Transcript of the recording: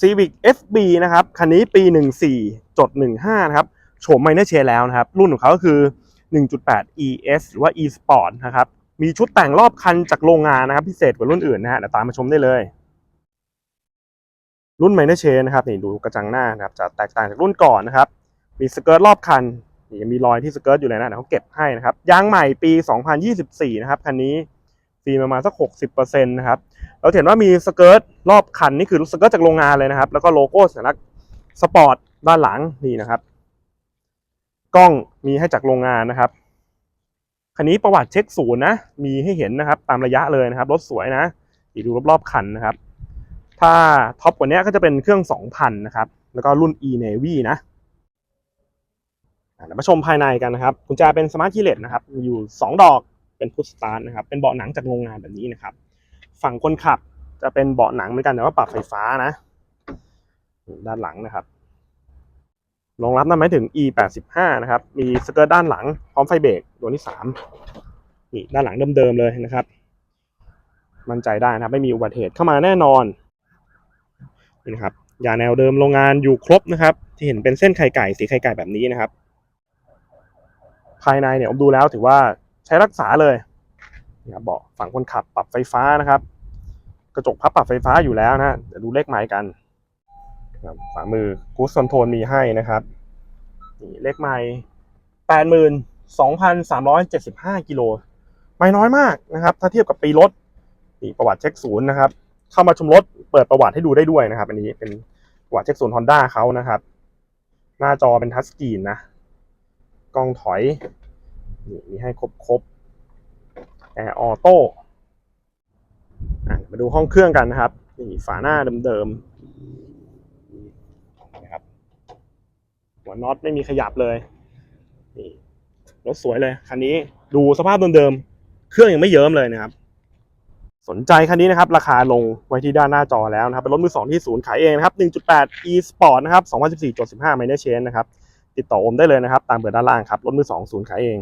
Civic FB นะครับ คันนี้ปี 14จด15 นะครับ โฉมไมเนอร์เชนแล้วนะครับ รุ่นของเขาก็คือ 1.8 ES หรือว่า E Sport นะครับ มีชุดแต่งรอบคันจากโรงงานนะครับ พิเศษกว่ารุ่นอื่นนะฮะเดี๋ยวตามมาชมได้เลย รุ่นไมเนอร์เชนนะครับ นี่ดูกระจังหน้านะครับ จะแตกต่างจากรุ่นก่อนนะครับ มีสเกิร์ตรอบคัน นี่ยังมีรอยที่สเกิร์ตอยู่เลยนะเดี๋ยวเขาเก็บให้นะครับ ยางใหม่ปี 2024 นะครับ คันนี้ ฟีประมาณสัก 60%นะครับ เราเห็นว่ามีสเกิร์ตรอบคันนี่คือสเกิร์ตจากโรงงานเลยนะครับ แล้วก็โลโก้สัญลักษณ์สปอร์ตด้านหลังนี่นะครับ กล้องมีให้จากโรงงานนะครับ คันนี้ประวัติเช็คศูนย์นะ มีให้เห็นนะครับ ตามระยะเลยนะครับ รถสวยนะอีดูรอบๆคันนะครับ ถ้าท็อปกว่านี้ก็จะเป็นเครื่อง 2,000 นะครับ แล้วก็รุ่น e navy นะมาชมภายในกันนะครับกุญแจเป็นสมาร์ทคีย์เลสนะครับ อยู่ 2 ดอก เป็นพุทสตาร์ทนะครับ เป็นเบาะหนังจากโรงงานแบบนี้นะครับ ฝั่งคนขับจะเป็นเบาะหนังเหมือนกันแต่ว่าปรับไฟฟ้านะ ด้านหลังนะครับรองรับน้ำหมายถึง e 8 5นะครับ มีสเกิร์ตด้านหลังพร้อมไฟเบรกตัวที่สามนี่ด้านหลังเดิมๆเลยนะครับ มั่นใจได้นะครับ ไม่มีอุบัติเหตุเข้ามาแน่นอนนี่นะครับยาแนวเดิมโรงงานอยู่ครบนะครับ ที่เห็นเป็นเส้นไข่ไก่สีไข่ไก่แบบนี้นะครับ ภายในเนี่ยผมดูแล้วถือว่า ใช้รักษาเลยนะครับเบาะฝั่งคนขับปรับไฟฟ้านะครับ กระจกพับปรับไฟฟ้าอยู่แล้วนะเดี๋ยวดูเลขหมายกันครับขวามือกู๊ดคอนโทรลมีให้นะครับนี่เลขไมล์แปดหมื่นสองพันสามร้อยเจ็ดสิบห้ากิโลไม่น้อยมากนะครับ ถ้าเทียบกับปีรถนี่ประวัติเช็คศูนย์นะครับ เข้ามาชมรถเปิดประวัติให้ดูได้ด้วยนะครับ อันนี้เป็นประวัติเช็คศูนย์ฮอนด้าเขานะครับ หน้าจอเป็นทัชสกรีนนะกล้องถอย นี่มีให้ครบครบแอร์ออโต้มาดูห้องเครื่องกันนะครับ นี่ฝาหน้าเดิมๆนะครับหัวน็อตไม่มีขยับเลยนี่รถสวยเลยคันนี้ดูสภาพเดิมๆเครื่องยังไม่เยิ้มเลยนะครับ สนใจคันนี้นะครับ ราคาลงไว้ที่ด้านหน้าจอแล้วนะครับเป็นรถมือสองที่ศูนย์ขายเองนะครับ 1.8 e sport นะครับ 2014.15 minor change นะครับ ติดต่อโอมได้เลยนะครับ ตามเบอร์ด้านล่างครับ รถมือสองศูนย์ขายเอง